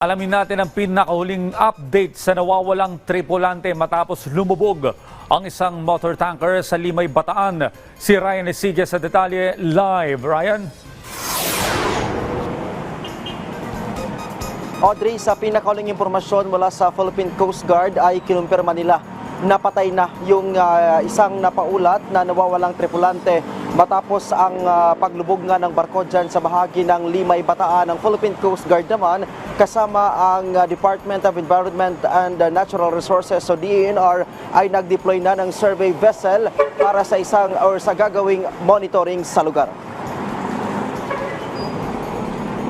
Alamin natin ang pinakahuling update sa nawawalang tripulante matapos lumubog ang isang motor tanker sa Limay, Bataan. Si Ryan Esigue sa detalye live. Ryan? Audrey, sa pinakahuling impormasyon mula sa Philippine Coast Guard ay kinumpirma nila napatay na yung ah, isang napaulat na nawawalang tripulante matapos ang ah, paglubog nga ng barko dyan sa bahagi ng Limay Bataan ng Philippine Coast Guard naman kasama ang ah, Department of Environment and ah, Natural Resources o DENR ay nag-deploy na ng survey vessel para sa isang or sa gagawing monitoring sa lugar.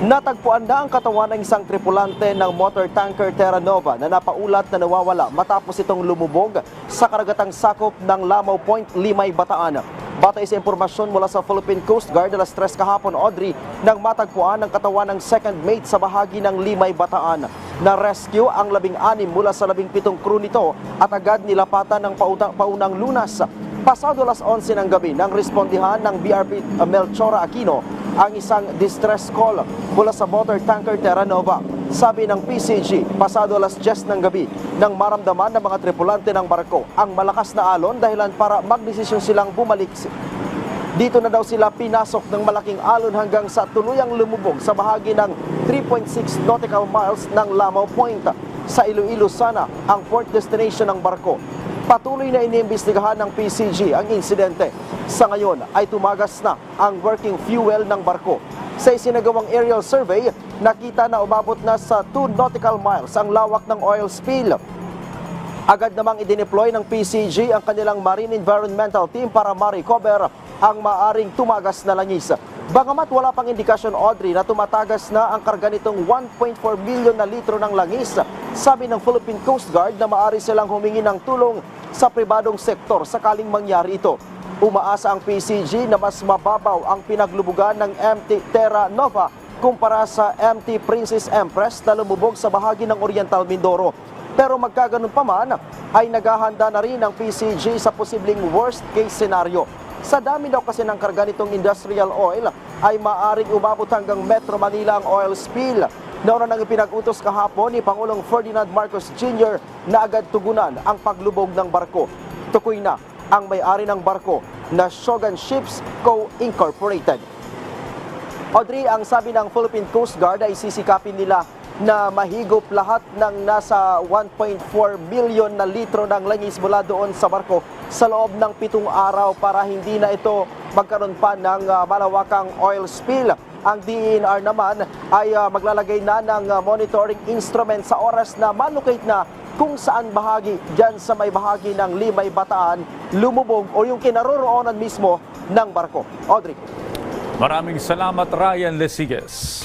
Natagpuan na ang katawan ng isang tripulante ng motor tanker Terra Nova na napaulat na nawawala matapos itong lumubog sa karagatang sakop ng Lamaw Point, Limay, Bataan. Batay sa impormasyon mula sa Philippine Coast Guard alas 3 kahapon, Audrey, nang matagpuan ang katawan ng second mate sa bahagi ng Limay, Bataan. Na-rescue ang labing-anim mula sa labing-pitong crew nito at agad nilapatan ng paunang lunas. Pasado alas 11 ng gabi nang respondihan ng BRP Melchora Aquino ang isang distress call mula sa motor tanker Terra Nova. Sabi ng PCG, pasado alas 10 ng gabi nang maramdaman ng mga tripulante ng barko ang malakas na alon dahilan para magdesisyon silang bumalik dito na daw sila pinasok ng malaking alon hanggang sa tuluyang lumubog sa bahagi ng 3.6 nautical miles ng Lamaw Point. Sa Iloilo sana ang port destination ng barko. Patuloy na iniimbestigahan ng PCG ang insidente. Sa ngayon ay tumagas na ang working fuel ng barko. Sa isinagawang aerial survey, nakita na umabot na sa 2 nautical miles ang lawak ng oil spill. Agad namang idineploy ng PCG ang kanilang Marine Environmental Team para ma-recover ang maaring tumagas na langis. Bagamat wala pang indikasyon, Audrey, na tumatagas na ang karga nitong 1.4 milyon na litro ng langis, sabi ng Philippine Coast Guard na maaari silang humingi ng tulong sa pribadong sektor sakaling mangyari ito. Umaasa ang PCG na mas mababaw ang pinaglubugan ng MT Terra Nova kumpara sa MT Princess Empress na lumubog sa bahagi ng Oriental Mindoro. Pero magkaganon pa man, ay naghahanda na rin ang PCG sa posibleng worst case scenario. Sa dami daw kasi ng karga nitong industrial oil, ay maaring umabot hanggang Metro Manila ang oil spill. Nauna nang ipinag-utos kahapon ni Pangulong Ferdinand Marcos Jr. na agad tugunan ang paglubog ng barko. Tukoy na ang may-ari ng barko na Shogun Ships Co. Incorporated. Audrey, ang sabi ng Philippine Coast Guard ay sisikapin nila na mahigop lahat ng nasa 1.4 billion na litro ng langis mula doon sa barko sa loob ng pitong araw para hindi na ito magkaroon pa ng ah, malawakang oil spill. Ang DENR naman ay ah, maglalagay na ng ah, monitoring instrument sa oras na malocate na kung saan bahagi dyan sa may bahagi ng Limay Bataan lumubog o yung kinaroroonan mismo ng barko. Audrey. Maraming salamat Ryan Lesigues.